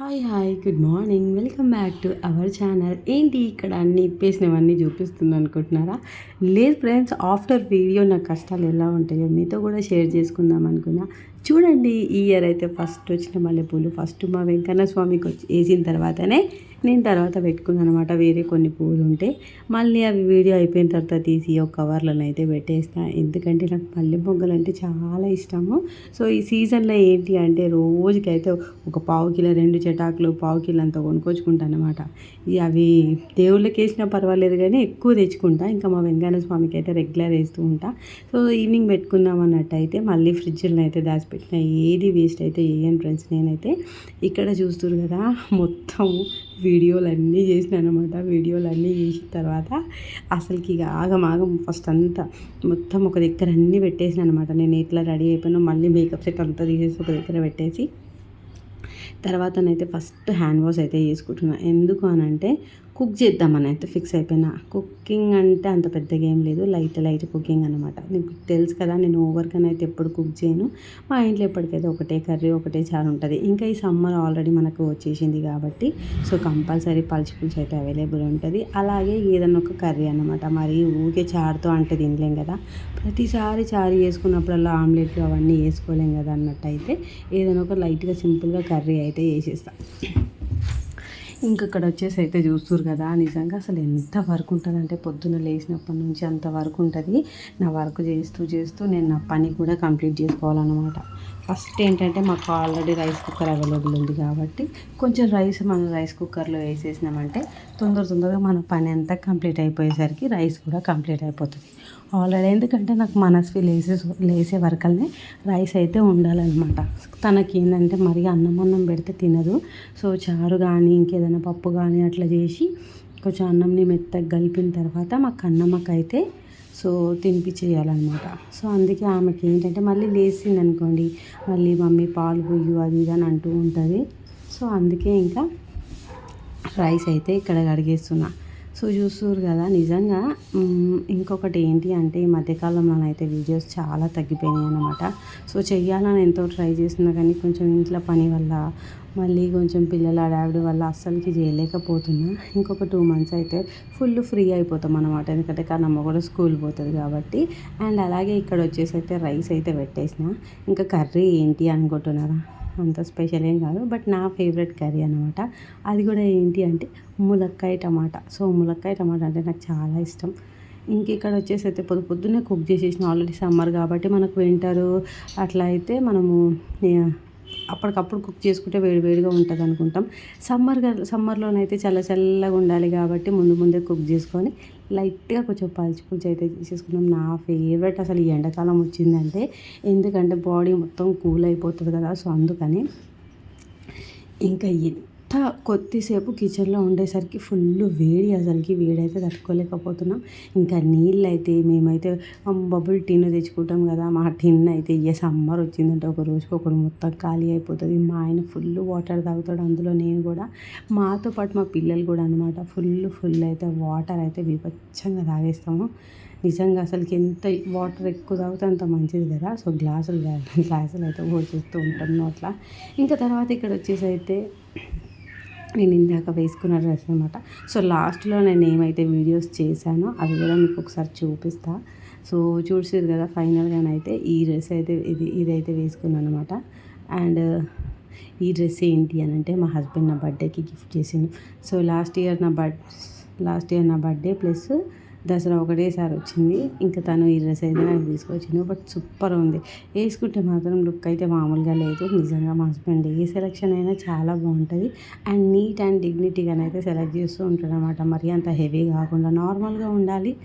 Hi hi good morning. Welcome back to our channel. ఏంటి ఇక్కడ అన్ని ఇప్పేసినవన్నీ చూపిస్తుంది అనుకుంటున్నారా? లేదు ఫ్రెండ్స్ ఆఫ్టర్ వీడియో నా కష్టాలు ఎలా ఉంటాయో మీతో కూడా షేర్ చేసుకుందాం అనుకున్నా. చూడండి ఈ ఇయర్ అయితే ఫస్ట్ వచ్చిన మల్లెపూలు ఫస్ట్ మా వెంకన్న స్వామికి వచ్చి వేసిన తర్వాతనే నేను తర్వాత పెట్టుకున్నాను అనమాట వేరే కొన్ని పూలు ఉంటే మళ్ళీ అవి వీడియో అయిపోయిన తర్వాత తీసి ఒక కవర్లను అయితే పెట్టేస్తాను ఎందుకంటే నాకు మల్లె మొగ్గలు అంటే చాలా ఇష్టము. సో ఈ సీజన్లో ఏంటి అంటే రోజుకైతే ఒక పావు కిలో రెండు చెటాకులు పావు కిలో అంతా కొనుక్కొచ్చుకుంటాను అనమాట అవి దేవుళ్ళకి వేసినా పర్వాలేదు కానీ ఎక్కువ తెచ్చుకుంటా. ఇంకా మా వెంకన్న స్వామికి అయితే రెగ్యులర్ వేస్తూ ఉంటా. సో ఈవినింగ్ పెట్టుకుందాం అన్నట్టు అయితే మళ్ళీ ఫ్రిడ్జ్లను అయితే దాచిపెట్టిన. ఏది వేస్ట్ అయితే వేయను ఫ్రెండ్స్ నేనైతే ఇక్కడ చూస్తున్నారు కదా మొత్తం వీడియోలు అన్నీ చేసినాను అనమాట వీడియోలు అన్నీ చేసిన తర్వాత అసలుకి ఇక ఆగమాగం ఫస్ట్ అంతా మొత్తం ఒక దగ్గర అన్నీ పెట్టేసిన అనమాట నేను ఎట్లా రెడీ అయిపోయినా మళ్ళీ మేకప్ సెట్ అంతా తీసేసి ఒక దగ్గర పెట్టేసి తర్వాతనైతే ఫస్ట్ హ్యాండ్ వాష్ అయితే చేసుకుంటున్నాను ఎందుకు అని అంటే కుక్ చేద్దామని అయితే ఫిక్స్ అయిపోయినా. కుకింగ్ అంటే అంత పెద్దగా ఏం లేదు. లైట్ లైట్ కుకింగ్ అనమాట నీకు తెలుసు కదా నేను ఓవర్గా అయితే ఎప్పుడు కుక్ చేయను. మా ఇంట్లో ఎప్పటికైతే ఒకటే కర్రీ ఒకటే చారు ఉంటుంది. ఇంకా ఈ సమ్మర్ ఆల్రెడీ మనకు వచ్చేసింది కాబట్టి సో కంపల్సరీ పలుచు పులుసు అయితే అవైలబుల్ ఉంటుంది. అలాగే ఏదన్నా ఒక కర్రీ అనమాట మరి ఊరికే చారుతో అంటే తినలేం కదా. ప్రతిసారి చారు చేసుకున్నప్పుడల్లా ఆమ్లెట్లు అవన్నీ వేసుకోలేం కదా అన్నట్టు అయితే ఏదైనా ఒక లైట్గా సింపుల్గా కర్రీ అయితే వేసేస్తాను ఇంకొక్కడ వచ్చేసి అయితే చూస్తారు కదా నిజంగా అసలు ఎంత వర్క్ ఉంటుందంటే పొద్దున్న లేచినప్పటి నుంచి అంత వర్క్ ఉంటుంది. నా వర్క్ చేస్తూ చేస్తూ నేను నా పని కూడా కంప్లీట్ చేసుకోవాలన్నమాట. ఫస్ట్ ఏంటంటే మాకు ఆల్రెడీ రైస్ కుక్కర్ అవైలబుల్ ఉంది కాబట్టి కొంచెం రైస్ మనం రైస్ కుక్కర్లో వేసేసినామంటే తొందర తొందరగా మన పని అంతా కంప్లీట్ అయిపోయేసరికి రైస్ కూడా కంప్లీట్ అయిపోతుంది. ఆల్రెడీ ఎందుకంటే నాకు మనస్వి లేసే లేసే వరకల్నే రైస్ అయితే ఉండాలన్నమాట. తనకి ఏంటంటే మరి అన్నం అన్నం పెడితే తినదు. సో చారు కానీ ఇంకేదైనా పప్పు కానీ అట్లా చేసి కొంచెం అన్నంని మెత్తగా కలిపిన తర్వాత మాకు కన్నమ్మకి అయితే సో తినిపించేయాలన్నమాట సో అందుకే ఆమెకి ఏంటంటే మళ్ళీ లేచింది అనుకోండి మళ్ళీ మమ్మీ పాలు పొయ్యు అది ఇది అని అంటూ ఉంటుంది. సో అందుకే ఇంకా రైస్ అయితే ఇక్కడ కడిగేస్తున్నా. సో చూస్తున్నారు కదా నిజంగా ఇంకొకటి ఏంటి అంటే ఈ మధ్యకాలంలో అయితే వీడియోస్ చాలా తగ్గిపోయినాయి అనమాట సో చెయ్యాలని ఎంతో ట్రై చేస్తున్నా కానీ కొంచెం ఇంట్లో పని వల్ల మళ్ళీ కొంచెం పిల్లల అడావిడి వల్ల అస్సలకి చేయలేకపోతున్నా. ఇంకొక టూ మంత్స్ అయితే ఫుల్ ఫ్రీ అయిపోతాం అనమాట ఎందుకంటే కన్నమ్మ కూడా స్కూల్ పోతుంది కాబట్టి. అండ్ అలాగే ఇక్కడ వచ్చేసి అయితే రైస్ అయితే పెట్టేసిన. ఇంకా కర్రీ ఏంటి అనుకుంటున్నారా? అంత స్పెషల్ ఏం కాదు. బట్ నా ఫేవరెట్ కర్రీ అనమాట అది కూడా ఏంటి అంటే ములక్కాయ టమాటా. సో ములక్కాయ టమాటా అంటే నాకు చాలా ఇష్టం. ఇంక ఇక్కడ వచ్చేసి అయితే పొద్దు పొద్దున్నే కుక్ చేసేసిన ఆల్రెడీ సమ్మర్ కాబట్టి మనకు వింటరు. అట్లా అయితే మనము అప్పటికప్పుడు కుక్ చేసుకుంటే వేడివేడిగా ఉంటుంది అనుకుంటాం. సమ్మర్ సమ్మర్లోనైతే చల్ల చల్లగా ఉండాలి కాబట్టి ముందు ముందే కుక్ చేసుకొని లైట్గా కొంచెం పల్చి పులుచు అయితే చేసేసుకున్నాం. నా ఫేవరెట్ అసలు ఈ ఎండాకాలం వచ్చిందంటే ఎందుకంటే బాడీ మొత్తం కూల్ అయిపోతుంది కదా సో అందుకని ఇంకా కొత్త కొద్దిసేపు కిచెన్లో ఉండేసరికి ఫుల్ వేడి అసలుకి వేడైతే తట్టుకోలేకపోతున్నాం. ఇంకా నీళ్ళు అయితే మేమైతే బబుల్ టిన్ తెచ్చుకుంటాం కదా మా టిన్ అయితే ఏ సమ్మర్ వచ్చిందంటే ఒక రోజుకి ఒకటి మొత్తం ఖాళీ అయిపోతుంది. మా ఆయన ఫుల్ వాటర్ తాగుతాడు అందులో నేను కూడా. మాతో పాటు మా పిల్లలు కూడా అనమాట ఫుల్ ఫుల్ అయితే వాటర్ అయితే విపచ్చంగా తాగేస్తాము. నిజంగా అసలుకి ఎంత వాటర్ ఎక్కువ తాగితే అంత మంచిది కదా. సో గ్లాసులు గ్లాసులు అయితే పోసేస్తూ ఉంటాం అట్లా. ఇంకా తర్వాత ఇక్కడ వచ్చేసి అయితే నేను ఇందాక వేసుకున్న డ్రెస్ అనమాట సో లాస్ట్లో నేను ఏమైతే వీడియోస్ చేశానో అవి కూడా మీకు ఒకసారి చూపిస్తా. సో చూసారు కదా ఫైనల్గా అయితే ఈ డ్రెస్ అయితే ఇది ఇదైతే వేసుకున్నాను అనమాట అండ్ ఈ డ్రెస్ ఏంటి అని అంటే మా హస్బెండ్ నా బర్త్డేకి గిఫ్ట్ చేసింది సో లాస్ట్ ఇయర్ నా బర్త్ లాస్ట్ ఇయర్ నా బర్త్డే ప్లస్ దసరా ఒకటేసారి వచ్చింది. ఇంకా తను ఈ డ్రెస్ అయితే నాకు తీసుకొచ్చింది బట్ సూపర్ ఉంది. వేసుకుంటే మాత్రం లుక్ అయితే మామూలుగా లేదు. నిజంగా మా హస్బెండ్ ఏ సెలెక్షన్ అయినా చాలా బాగుంటుంది. అండ్ నీట్ అండ్ డిగ్నిటీగానైతే సెలెక్ట్ చేస్తూ ఉంటాడు అనమాట అంత హెవీ కాకుండా నార్మల్గా ఉండాలి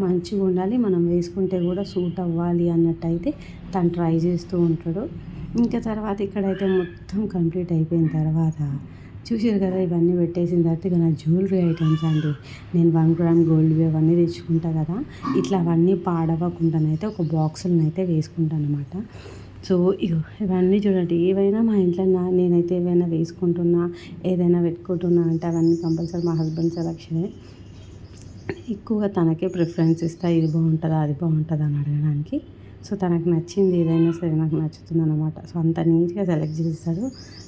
మంచిగా ఉండాలి. మనం వేసుకుంటే కూడా సూట్ అవ్వాలి అన్నట్టయితే తను ట్రై చేస్తూ ఉంటాడు. ఇంకా తర్వాత ఇక్కడైతే మొత్తం కంప్లీట్ అయిపోయిన తర్వాత చూసారు కదా ఇవన్నీ పెట్టేసిన తర్వాత ఇక నా జ్యువెలరీ ఐటమ్స్ అండి. నేను వన్ గ్రామ్ గోల్డ్ అవన్నీ తెచ్చుకుంటా కదా ఇట్లా అవన్నీ పాడవకుండానైతే ఒక బాక్సులను అయితే వేసుకుంటాను అనమాట సో ఇగో ఇవన్నీ చూడండి. ఏవైనా మా ఇంట్లో నా నేనైతే ఏవైనా వేసుకుంటున్నా ఏదైనా పెట్టుకుంటున్నా అంటే అవన్నీ కంపల్సరీ మా హస్బెండ్ సెలక్షనే ఎక్కువగా తనకే ప్రిఫరెన్స్ ఇస్తా ఇది బాగుంటుందా అది బాగుంటుందా అని అడగడానికి. సో తనకు నచ్చింది ఏదైనా సరే నాకు నచ్చుతుంది అనమాట సో అంత నీట్గా సెలెక్ట్ చేస్తాడు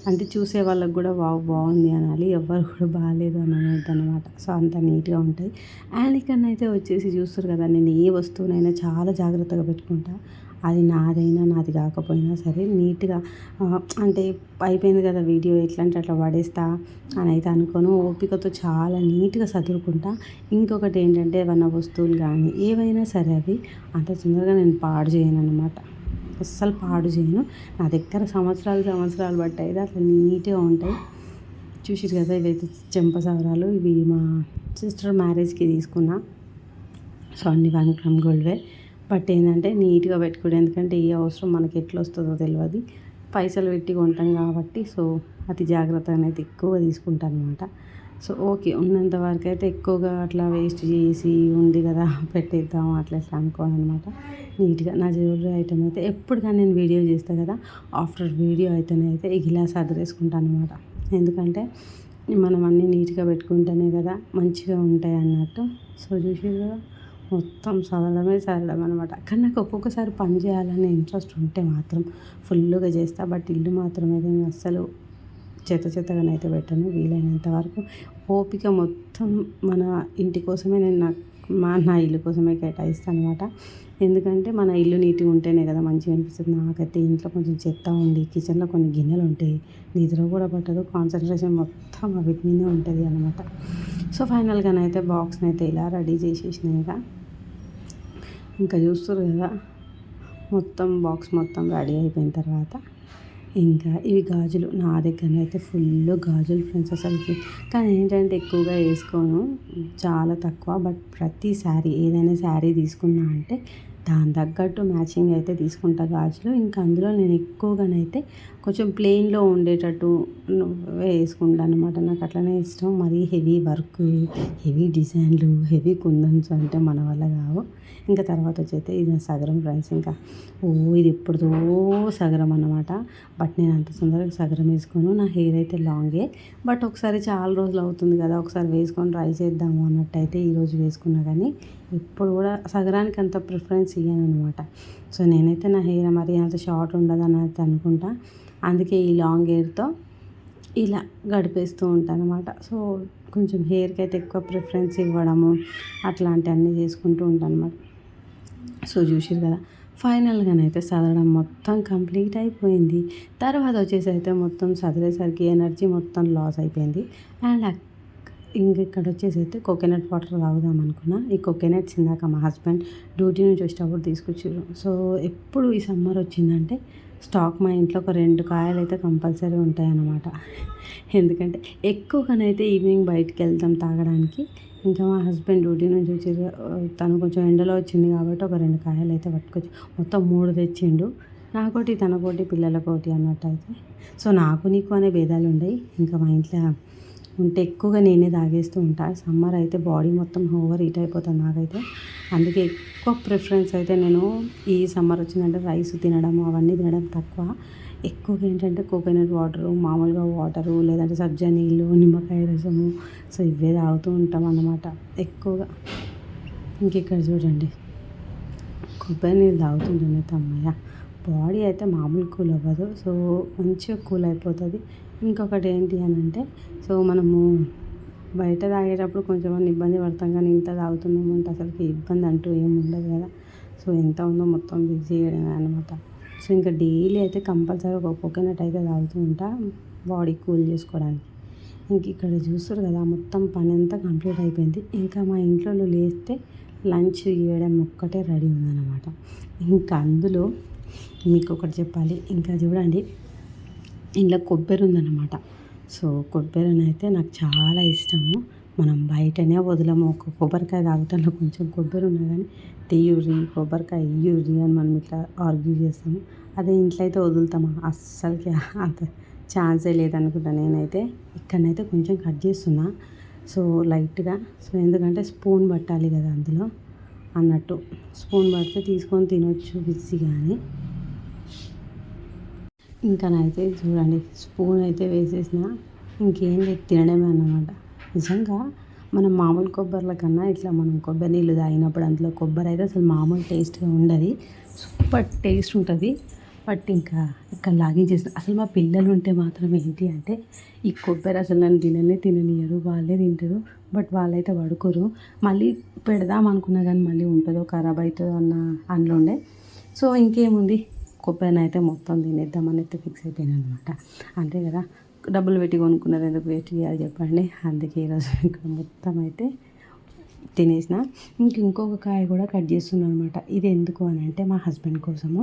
అంటే చూసే వాళ్ళకి కూడా వావ్ బాగుంది అనాలి. ఎవ్వరు కూడా బాగాలేదు అని అనమాట సో అంత నీట్గా ఉంటుంది. అండ్ ఇక్కడనైతే వచ్చేసి చూస్తారు కదా నేను ఏ వస్తువునైనా చాలా జాగ్రత్తగా పెట్టుకుంటా. అది నాదైనా నాది కాకపోయినా సరే నీట్గా అంటే అయిపోయింది కదా వీడియో ఎట్లా అంటే అట్లా పడేస్తా అని అయితే అనుకోను. ఓపికతో చాలా నీట్గా చదువుకుంటా ఇంకొకటి ఏంటంటే ఏమన్నా వస్తువులు కానీ ఏవైనా సరే అవి అంత తొందరగా నేను పాడు చేయను అనమాట అస్సలు పాడు చేయను. నా దగ్గర సంవత్సరాలు సంవత్సరాలు పట్టాయి అట్లా నీట్గా ఉంటాయి. చూసిరు కదా ఇవైతే చెంప సవరాలు ఇవి మా సిస్టర్ మ్యారేజ్కి తీసుకున్నా. సో అన్ని వన్ గ్రామ్ గోల్డ్వే బట్ ఏంటంటే నీట్గా పెట్టుకోడు ఎందుకంటే ఏ అవసరం మనకి ఎట్లా వస్తుందో తెలియదు పైసలు పెట్టి కొంటాం కాబట్టి సో అతి జాగ్రత్త అనేది ఎక్కువగా తీసుకుంటాను అనమాట సో ఓకే ఉన్నంత వరకు అయితే ఎక్కువగా అట్లా వేస్ట్ చేసి ఉంది కదా పెట్టేద్దాం అట్లా ఇట్లా అనమాట నీట్గా నా జ్యువెలరీ ఐటమ్ అయితే ఎప్పుడు కానీ నేను వీడియో చేస్తాను కదా ఆఫ్టర్ వీడియో అయితేనే అయితే గిలాస్ అదిరేసుకుంటాను అనమాట ఎందుకంటే మనం అన్నీ నీట్గా పెట్టుకుంటేనే కదా మంచిగా ఉంటాయి అన్నట్టు. సో చూసి కదా? మొత్తం చదవడమే చదవడం అనమాట కానీ నాకు ఒక్కొక్కసారి పని చేయాలనే ఇంట్రెస్ట్ ఉంటే మాత్రం ఫుల్గా చేస్తా. బట్ ఇల్లు మాత్రం అయితే నేను అస్సలు చెత్త చెత్తగానైతే పెట్టాను. వీలైనంత వరకు ఓపిక మొత్తం మన ఇంటి కోసమే నేను నాకు మా నా ఇల్లు కోసమే కేటాయిస్తాను అనమాట ఎందుకంటే మన ఇల్లు నీట్గా ఉంటేనే కదా మంచిగా అనిపిస్తుంది. నాకైతే ఇంట్లో కొంచెం చెత్త ఉండి కిచెన్లో కొన్ని గిన్నెలు ఉంటాయి నిద్ర కూడా పట్టదు కాన్సన్ట్రేషన్ మొత్తం వీటి మీదే ఉంటుంది అనమాట సో ఫైనల్గానైతే బాక్స్ని అయితే ఇలా రెడీ చేసేసినాక ఇంకా చూస్తారు కదా మొత్తం బాక్స్ మొత్తం రెడీ అయిపోయిన తర్వాత ఇంకా ఇవి గాజులు. నా దగ్గర అయితే ఫుల్ గాజులు ఫ్రెండ్స్ అసలుకి. కానీ ఏంటంటే ఎక్కువగా వేసుకోను చాలా తక్కువ. బట్ ప్రతి శారీ ఏదైనా శారీ తీసుకున్నా అంటే దాని తగ్గట్టు మ్యాచింగ్ అయితే తీసుకుంటా గాజులు. ఇంకా అందులో నేను ఎక్కువగానైతే కొంచెం ప్లెయిన్లో ఉండేటట్టు వేసుకుంటాను అనమాట నాకు అట్లనే ఇష్టం. మరీ హెవీ వర్క్ హెవీ డిజైన్లు హెవీ కుందన్స్ అంటే మన వల్ల కావు. ఇంకా తర్వాత వచ్చైతే ఇది సగరం ఫ్రెండ్స్. ఇంకా ఓ ఇది ఎప్పుడుదో సగరం అన్నమాట. బట్ నేను అంత తొందరగా సగరం వేసుకోను. నా హెయిర్ అయితే లాంగే. బట్ ఒకసారి చాలా రోజులు అవుతుంది కదా ఒకసారి వేసుకొని ట్రై చేద్దాము అన్నట్టు అయితే ఈరోజు వేసుకున్నా కానీ ఇప్పుడు కూడా సగరానికి అంత ప్రిఫరెన్స్ ఇయ్యాను అనమాట సో నేనైతే నా హెయిర్ మరి అంత షార్ట్ ఉండదు అని అయితే అనుకుంటా. అందుకే ఈ లాంగ్ హెయిర్తో ఇలా గడిపేస్తూ ఉంటాను అనమాట సో కొంచెం హెయిర్కి అయితే ఎక్కువ ప్రిఫరెన్స్ ఇవ్వడము అట్లాంటివన్నీ చేసుకుంటూ ఉంటాను అనమాట సో చూసారు కదా ఫైనల్గానైతే చదవడం మొత్తం కంప్లీట్ అయిపోయింది. తర్వాత వచ్చేసి అయితే మొత్తం చదివేసరికి ఎనర్జీ మొత్తం లాస్ అయిపోయింది. అండ్ ఇంక ఇక్కడ వచ్చేసి అయితే కోకోనట్ వాటర్ తాగుదాం అనుకున్నా. ఈ కోకోనట్స్ ఇందాక మా హస్బెండ్ డ్యూటీ నుంచి వచ్చేటప్పుడు తీసుకొచ్చారు. సో ఎప్పుడు ఈ సమ్మర్ వచ్చిందంటే స్టాక్ మా ఇంట్లో ఒక రెండు కాయలు అయితే కంపల్సరీ ఉంటాయన్నమాట. ఎందుకంటే ఎక్కువగానైతే ఈవినింగ్ బయటికి వెళ్తాం తాగడానికి. ఇంకా మా హస్బెండ్ డ్యూటీ నుంచి వచ్చి తను కొంచెం ఎండలో వచ్చింది కాబట్టి ఒక రెండు కాయలు అయితే పట్టుకొచ్చి మొత్తం మూడు తెచ్చిండు. నాకోటి తనకోటి పిల్లలకోటి అన్నట్టు అయితే. సో నాకు నీకు అనే భేదాలు ఉండయి. ఇంకా మా ఇంట్లో ఉంటే ఎక్కువగా నేనే తాగేస్తూ ఉంటా. సమ్మర్ అయితే బాడీ మొత్తం ఓవర్ హీట్ అయిపోతుంది నాకైతే. అందుకే ఎక్కువ ప్రిఫరెన్స్ అయితే నేను ఈ సమ్మర్ వచ్చిందంటే రైస్ తినడం అవన్నీ తినడం తక్కువ. ఎక్కువగా ఏంటంటే కోకోనట్ వాటరు మామూలుగా వాటరు లేదంటే సబ్జా నీళ్ళు నిమ్మకాయ రసము సో ఇవే తాగుతూ ఉంటాం అన్నమాట. ఎక్కువగా. ఇంకెక్కడ చూడండి. కొబ్బరి నీళ్ళు తాగుతుంటుంది అమ్మయ్య బాడీ అయితే మామూలు కూల్ అవ్వదు. సో మంచిగా కూల్ అయిపోతుంది. ఇంకొకటి ఏంటి అని అంటే సో మనము బయట తాగేటప్పుడు కొంచెం ఇబ్బంది పడతాం కానీ ఇంత తాగుతున్నాము అంటే అసలుకి ఇబ్బంది అంటూ ఏమి ఉండదు కదా. సో ఎంత ఉందో మొత్తం బిజీ చేయడమే అనమాట సో ఇంకా డైలీ అయితే కంపల్సరీ ఒక కోకోనట్ అయితే తాగుతూ ఉంటా బాడీ కూల్ చేసుకోవడానికి. ఇంక ఇక్కడ చూస్తారు కదా మొత్తం పని అంతా కంప్లీట్ అయిపోయింది. ఇంకా మా ఇంట్లో లేస్తే లంచ్ చేయడం ఒక్కటే రెడీ ఉందన్నమాట. ఇంకా అందులో మీకు ఒకటి చెప్పాలి. ఇంకా చూడండి ఇంట్లో కొబ్బరి ఉందన్నమాట. సో కొబ్బరిని అయితే నాకు చాలా ఇష్టము. మనం బయటనే వదలము. ఒక కొబ్బరికాయ తాగుతాను కొంచెం కొబ్బరి ఉన్నా కానీ తెయ్యూరి కొబ్బరికాయ ఇయ్యూరి అని మనం ఇట్లా ఆర్గ్యూ చేస్తాము. అదే ఇంట్లో అయితే వదులుతామా? అస్సలకి అంత ఛాన్సే లేదనుకుంటా నేనైతే. ఇక్కడనైతే కొంచెం కట్ చేస్తున్నా. సో లైట్గా. సో ఎందుకంటే స్పూన్ పట్టాలి కదా అందులో. అన్నట్టు. స్పూన్ పడితే తీసుకొని తినొచ్చు బిజీ కానీ ఇంకానైతే చూడండి స్పూన్ అయితే వేసేసిన ఇంకేం లేదు తినడమే అన్నమాట. నిజంగా మనం మామూలు కొబ్బరిల కన్నా ఇట్లా మనం కొబ్బరి నీళ్ళు తాగినప్పుడు అందులో కొబ్బరి అయితే అసలు మామూలు టేస్ట్గా ఉండదు. సూపర్ టేస్ట్ ఉంటుంది. బట్ ఇంకా ఇక్కడ లాగించేసిన అసలు మా పిల్లలు ఉంటే మాత్రం ఏంటి అంటే ఈ కొబ్బరి అసలు నన్ను తిననే తిననియరు వాళ్ళే తింటారు. బట్ వాళ్ళైతే పడుకోరు. మళ్ళీ పెడదాం అనుకున్నా కానీ మళ్ళీ ఉంటుందో ఖరాబ్ అవుతుందో అన్న అందులో ఉండే. సో ఇంకేముంది? కొబ్బరిని అయితే మొత్తం తినేద్దామని అయితే ఫిక్స్ అయిపోయాను అనమాట అంతే కదా? డబ్బులు పెట్టి కొనుక్కున్నది ఎందుకు వేస్ట్ చేయాలి చెప్పండి? అందుకే ఈరోజు ఇక్కడ మొత్తం అయితే తినేసిన. ఇంక ఇంకొక కాయ కూడా కట్ చేస్తున్నాను అనమాట ఇది ఎందుకు అని అంటే మా హస్బెండ్ కోసము.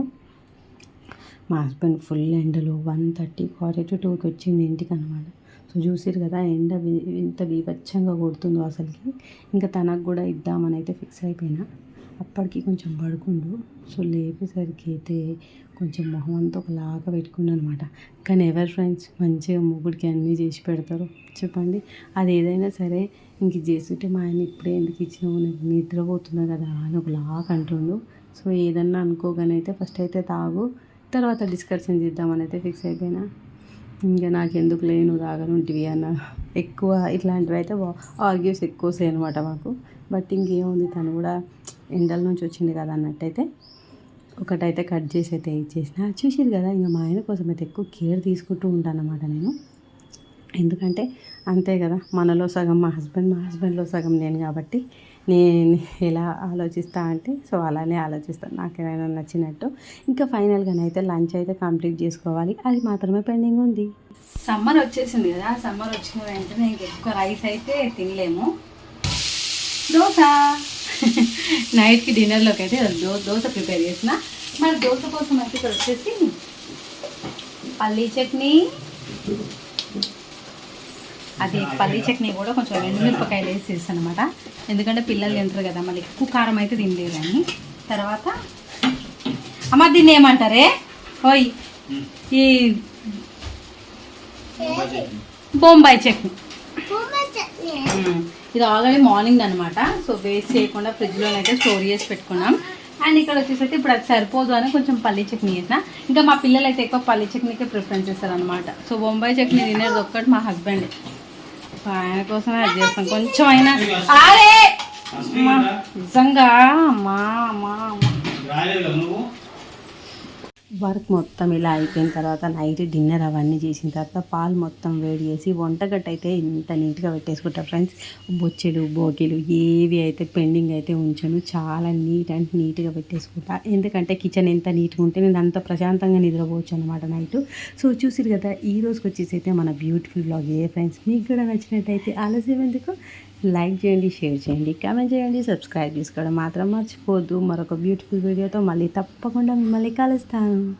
మా హస్బెండ్ ఫుల్ ఎండలో వన్ థర్టీ ఫార్టీ టు టూకి వచ్చింది ఇంటికి అనమాట సో చూసారు కదా ఎండ ఇంత బీభత్సంగా కొడుతుందో అసలుకి. ఇంకా తనకు కూడా ఇద్దామని అయితే ఫిక్స్ అయిపోయినా. అప్పటికి కొంచెం పడుకుండు. సో లేపేసరికి అయితే కొంచెం మొహం అంతా ఒకలాగా పెట్టుకున్నాను అనమాట కానీ ఎవరు ఫ్రెండ్స్ మంచిగా మొగుడికి అన్నీ చేసి పెడతారు చెప్పండి. అది ఏదైనా సరే ఇంక ఇది చేస్తుంటే మా ఆయన ఇప్పుడే ఎందుకు ఇచ్చినావు? నేను నిద్రపోతున్నా కదా అని ఒకలాగా అంటుండు. సో ఏదన్నా అనుకోగానే అయితే ఫస్ట్ అయితే తాగు తర్వాత డిస్కషన్ చేద్దామని అయితే ఫిక్స్ అయిపోయినా. ఇంకా నాకు ఎందుకు లేను తాగనుంటివి అన్న ఎక్కువ ఇట్లాంటివి అయితే ఆర్గ్యూస్ ఎక్కువ వస్తాయి అనమాట మాకు. బట్ ఇంకేముంది తను కూడా ఎండల నుంచి వచ్చింది కదా అన్నట్టయితే ఒకటైతే కట్ చేసి అయితే ఇచ్చేసిన చూసిరు కదా ఇంకా మా ఆయన కోసం అయితే ఎక్కువ కేర్ తీసుకుంటూ ఉంటాను అనమాట నేను. ఎందుకంటే అంతే కదా మనలో సగం మా హస్బెండ్ మా హస్బెండ్లో సగం నేను కాబట్టి నేను ఎలా ఆలోచిస్తా అంటే సో అలానే ఆలోచిస్తాను. నాకు ఏమైనా నచ్చినట్టు. ఇంకా ఫైనల్గానైతే లంచ్ అయితే కంప్లీట్ చేసుకోవాలి. అది మాత్రమే పెండింగ్ ఉంది. సమ్మర్ వచ్చేసింది కదా సమ్మర్ వచ్చిన వెంటనే ఇంక ఎక్కువ రైస్ అయితే తినలేము. దోశ. నైట్కి డిన్నర్లోకి అయితే దో దోశ ప్రిపేర్ చేసిన. మరి దోశ కోసం అయితే ఇక్కడ వచ్చేసి పల్లీ చట్నీ అది పల్లీ చట్నీ కూడా కొంచెం ఎండుమిరపకాయలు వేసి చేస్తాను అనమాట ఎందుకంటే పిల్లలు తింటారు కదా మళ్ళీ ఎక్కువ కారం అయితే తినలేరు అని తర్వాత అమ్మ దీన్ని ఏమంటారే? ఓయ్ ఈ బొంబాయి చట్నీ. ఇది ఆల్రెడీ మార్నింగ్ అనమాట సో వేస్ట్ చేయకుండా ఫ్రిడ్జ్లోనైతే స్టోర్ చేసి పెట్టుకున్నాం. అండ్ ఇక్కడ వచ్చేసరికి ఇప్పుడు అది సరిపోదు అని కొంచెం పల్లీ చట్నీ చేసిన. ఇంకా మా పిల్లలు అయితే ఎక్కువ పల్లీ చట్నీకే ప్రిఫరెన్స్ చేస్తారు అనమాట సో బొంబాయి చట్నీ తినేది ఒక్కటి మా హస్బెండ్. ఆయన కోసమే అది చేస్తాం. కొంచెం అయినా. అరే నిజంగా మా అమ్మా అమ్మా. వర్క్ మొత్తం ఇలా అయిపోయిన తర్వాత నైట్ డిన్నర్ అవన్నీ చేసిన తర్వాత పాలు మొత్తం వేడి చేసి వంటగట్టు అయితే ఇంత నీట్గా పెట్టేసుకుంటా ఫ్రెండ్స్. బొచ్చెలు బోకీలు ఏవి అయితే పెండింగ్ అయితే ఉంచాను చాలా నీట్ అండ్ నీట్గా పెట్టేసుకుంటా. ఎందుకంటే కిచెన్ ఎంత నీట్గా ఉంటే నేను అంత ప్రశాంతంగా నిద్రపోవచ్చు అనమాట నైట్. సో చూసిరు కదా ఈ రోజుకి వచ్చేసి అయితే మన బ్యూటిఫుల్ బ్లాగ్ ఏ ఫ్రెండ్స్? మీకు కూడా నచ్చినట్టయితే ఆలస్యం ఎందుకు? లైక్ చేయండి షేర్ చేయండి కామెంట్ చేయండి సబ్స్క్రైబ్ చేసుకోవడం మాత్రం మర్చిపోవద్దు. మరొక బ్యూటిఫుల్ వీడియోతో మళ్ళీ తప్పకుండా మిమ్మల్ని కలుస్తాను.